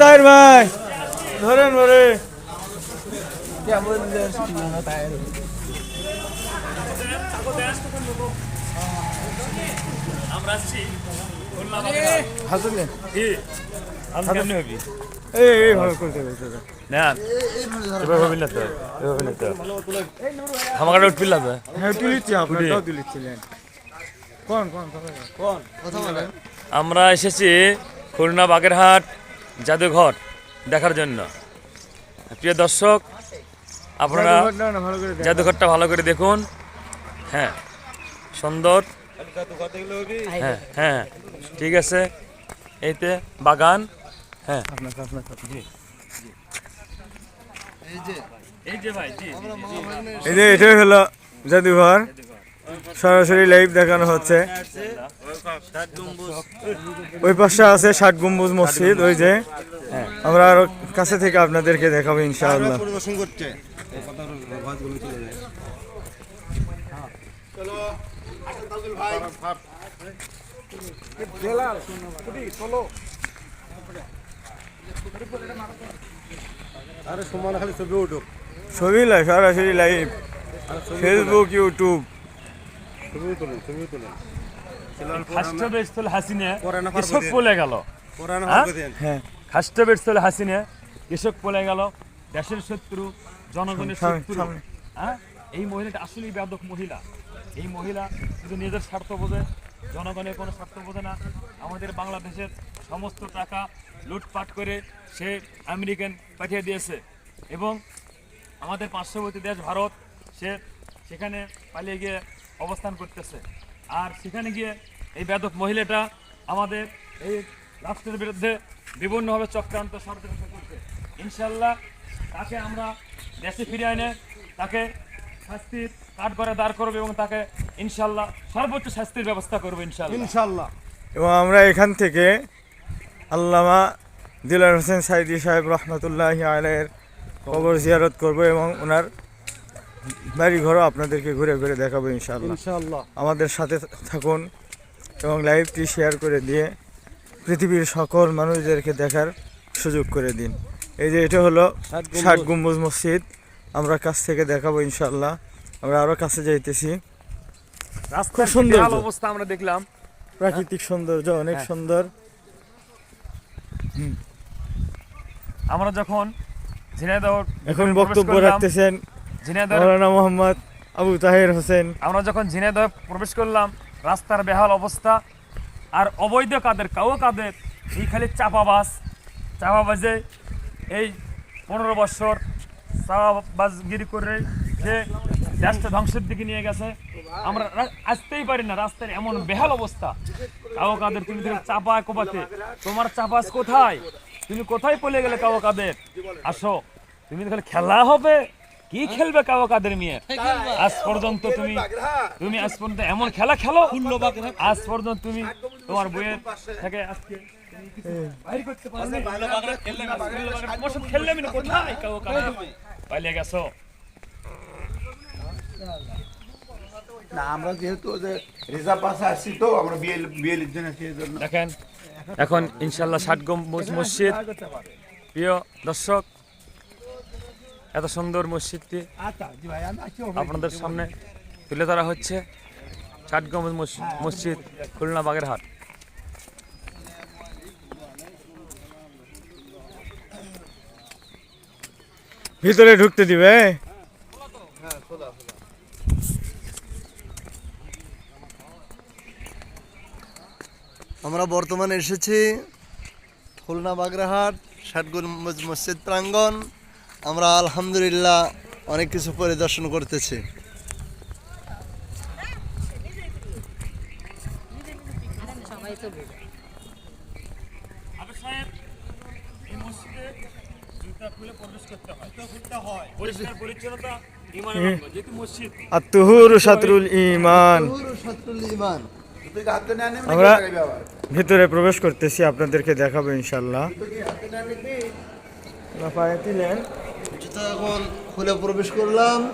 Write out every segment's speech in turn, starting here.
তাহের ভাই। ধরেন ধরে আমরা তো হ্যাঁ তুলিচ্ছি কোন কোন কোন? আমরা এসেছি খুলনা বাগেরহাট জাদুঘর দেখার জন্য। প্রিয় দর্শক আপনারা জাদুঘরটা ভালো করে দেখুন। হ্যাঁ সুন্দর। হ্যাঁ হ্যাঁ ঠিক আছে। এইতে বাগান। হ্যাঁ। আপনার আপনার এই যে ভাই জি। এই যে এটাই হলো জাদুঘর। সরাসরি লাইভ দেখানো হচ্ছে। ওই পাশে আছে ষাট গম্বুজ মসজিদ ওই যে। আমরা আরও কাছে থেকে আপনাদেরকে দেখাবো ইনশাআল্লাহ। আরে সমান খালি ছবি উঠুক। ছবি লাই সরাসরি লাইভ ফেসবুক ইউটিউব তুলেন তুলেন। হাসিনে গেল। হ্যাঁ? হ্যাঁ হাসিনে কৃষক বলে গেল। দেশের শত্রু জনগণের শত্রু। হ্যাঁ? এই মহিলাটা আসলেই ব্যাধক মহিলা। এই মহিলা শুধু নিজের স্বার্থ বোঝে জনগণের কোনো স্বার্থ বোঝে না। আমাদের বাংলাদেশের সমস্ত টাকা লুটপাট করে সে আমেরিকান পাঠিয়ে দিয়েছে। এবং আমাদের পার্শ্ববর্তী দেশ ভারত সে সেখানে পালিয়ে গিয়ে অবস্থান করতেছে। আর সেখানে গিয়ে এই বেদক মহিলাটা আমাদের এই রাষ্ট্রের বিরুদ্ধে বিভিন্নভাবে চক্রান্ত ষড়যন্ত্র করছে। ইনশাল্লাহ তাকে আমরা দেশে ফিরে এনে তাকে শাস্তির কাঠ করে দাঁড় করবে এবং তাকে ইনশাল্লাহ সর্বোচ্চ শাস্তির ব্যবস্থা করব ইনশাল্লাহ ইনশাআল্লাহ। এবং আমরা এখান থেকে আল্লামা দিলার হোসেন সাইদি সাহেব রহমতুল্লাহ আলের কবর জিয়ারত করব এবং ওনার বাড়ি ঘরও আপনাদেরকে ঘুরে ঘুরে দেখাবো ইনশাআল্লাহ। ইনশাআল্লাহ। আমাদের সাথে থাকুন এবং লাইভটি শেয়ার করে দিয়ে পৃথিবীর সকল মানুষদেরকে দেখার সুযোগ করে দিন। এই যে এটা হলো ষাট গম্বুজ। মসজিদ। আমরা কাছ থেকে দেখাবো ইনশাআল্লাহ। আমরা আরও কাছে যাইতেছি। রাস্তার সুন্দর অবস্থা আমরা দেখলাম। প্রাকৃতিক সৌন্দর্য অনেক হ্যাঁ। সুন্দর। আমরা যখন ঝিনাইদহ এখন বক্তব্য রাখতেছেন মৌলানা মোহাম্মদ আবু তাহের হোসেন। আমরা যখন ঝিনাইদহ প্রবেশ করলাম রাস্তার বেহাল অবস্থা আর অবৈধ কাদের কাউ কাদের এই খালি চাপাবাজ। চাপাবাজে এই পনেরো বছর চাপাবাজগিরি করে যে দেশটা ধ্বংসের দিকে নিয়ে গেছে। আমরা আসতেই পারি না রাস্তার এমন বেহাল অবস্থা। কাউ কাদের তুমি থেকে চাপা কোপাতে তোমার চাপাস কোথায়? তুমি কোথায় পলে গেলে কাউ কাদের? আসো তুমি খালি খেলা হবে। কি খেলবে কাউ কাদের মেয়ে? আজ পর্যন্ত তুমি তুমি আজ পর্যন্ত এমন খেলা খেলো আজ পর্যন্ত তুমি তোমার বইয়ের থেকে আজকে আমরা যেহেতু যে রিজার্ভ পাশে আসছি তো আমরা বিএল বিএল জন্য সেই জন্য। দেখেন এখন ইনশাল্লাহ ষাট গম্বুজ মসজিদ। প্রিয় দর্শক এত সুন্দর মসজিদটি আপনাদের সামনে তুলে ধরা হচ্ছে ষাট গম্বুজ মসজিদ খুলনা বাগেরহাট। ভিতরে ঢুকতে দিবে আমরা বর্তমানে এসেছি খুলনা বাগরাহাট ষাটগুল মসজিদ প্রাঙ্গণ। আমরা আলহামদুলিল্লাহ অনেক কিছু পরিদর্শন করতেছি। হয় হয় আমরা ভিতরে প্রবেশ করতেছি আপনাদেরকে দেখাবো ইনশাল্লাহ পায়ে দিলেন اختاقون خلاف ربش كلام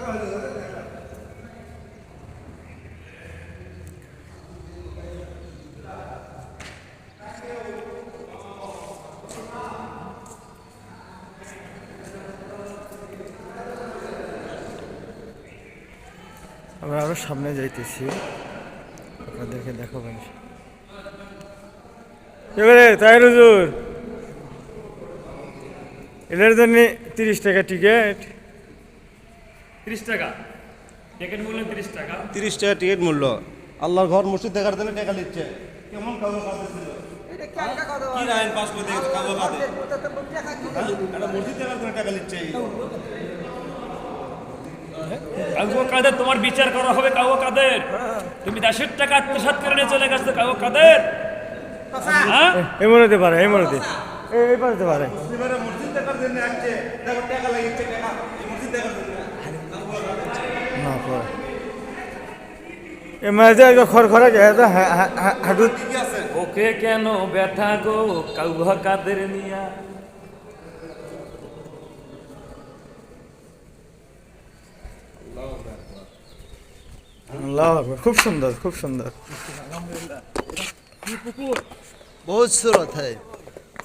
Thank. আমরা আরও সামনে যাইতেছি। আপনাদেরকে দেখাবেন এবারে তাই রুজুর এটার জন্য তিরিশ টাকা টিকিট। তিরিশ টাকা। টিকিট মূল্য তিরিশ টাকা। তিরিশ টাকা টিকিট মূল্য। আল্লাহর ঘর মসজিদ দেখার জন্য টাকা নিচ্ছে। কেমন কাগজ কি আইন পাস করে কাগজ এটা মসজিদ দেখার জন্য টাকা নিচ্ছে। কাউকে কাদের? তোমার বিচার করা হবে কাউকে কাদের? তুমি দেশের টাকা আত্মসাৎ করে নিয়ে চলে গেছো কাউকে কাদের? হ্যাঁ? পারে এই পারতে পারে। এবারে মসজিদ দেখার জন্য আসছে দেখো টাকা লাগিয়েছে টাকা। এই মসজিদ দেখার জন্য। না পরে। খড়া তো হাঁটু কি আছে? ওকে কেন ব্যথা গো? কাউকে কাদের নিয়া? আল্লাহু আকবার। খুব সুন্দর খুব সুন্দর बहुत सूरत है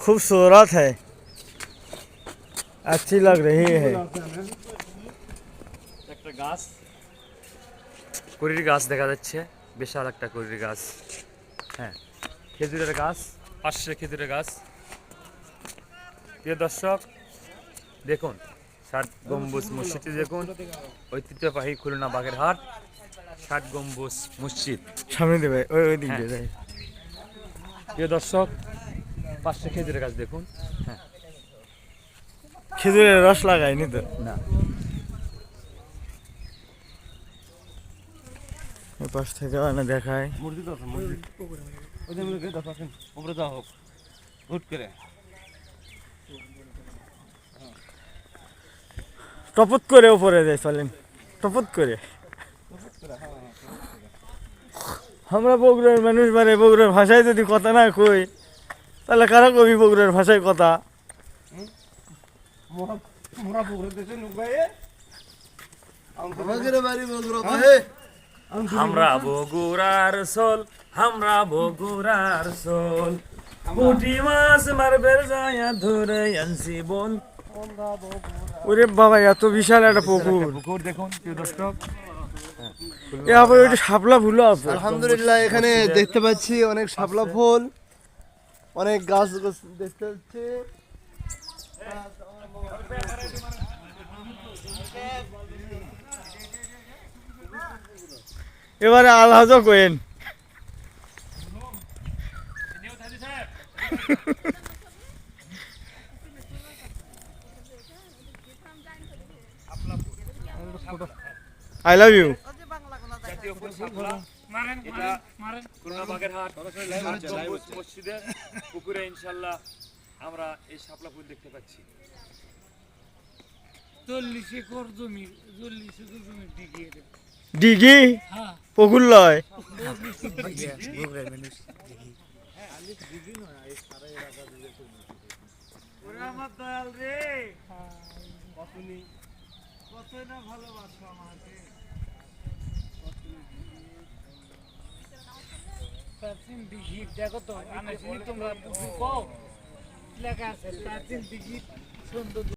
खूबसूरत है अच्छी लग रही है একটা গাছ কুড়ির গাছ দেখা যাচ্ছে বিশাল একটা কুড়ির গাছ হ্যাঁ খেজুরের গাছ পাশে খেজুরের গাছ প্রিয় দর্শক দেখুন ষাট গম্বুজ মসজিদটি দেখুন ঐতিহ্যবাহী খুলনা বাগেরহাট ষাট গম্বুজ মসজিদ। সামনে দেবে ওই ওই দিক দিয়ে যাই। প্রিয় দর্শক পাশে খেজুরের গাছ দেখুন। হ্যাঁ। খেজুরের রস লাগাইনি তো? না। এই পাশ থেকে দেখায়। মসজিদ আছে মসজিদ। ওই উপরে যাওয়া হোক। হুট করে। টপত করে উপরে যায় চলেন। টপত করে। আমরা বগুড়ার মানুষ মানে বগুড়ার ভাষায় যদি কথা না কই তাহলে কারা কবি বগুড়ার ভাষায় কথা? মোরা পুকুরে দেশে নুকায়ে আমাদের বাড়ি বগুড়া হে। আমরা বগুড়ার সোল আমরা বগুড়ার সোল। পুঁটি মাছ মারবের যায়া ধরে আনছি বল ওরে বাবা এত বিশাল একটা পুকুর। পুকুর দেখুন প্রিয় দর্শক। ওইটা শাপলা ফুল আছে। আলহামদুলিল্লাহ এখানে দেখতে পাচ্ছি অনেক শাপলা ফুল অনেক গাছ দেখতে পাচ্ছি এবারে আলহাজ কোয়েন। I love you. জাতীয় ফুল শাপলা এটা খুলনা বাগেরহাট ষাট মসজিদের পুকুরে ইনশাল্লাহ আমরা এই শাপলা ফুল দেখতে পাচ্ছি। চল্লিশ একর জমি চল্লিশ একর জমি দিকে ডিগি? হ্যাঁ। পুকুর লয়? রে। কতই না ভালোবাসো আমাকে। প্রাচীন দিঘি দেখো তো আনাসিনি তোমরা কও লেখা আছে প্রাচীন দিঘি সৌন্দর্য।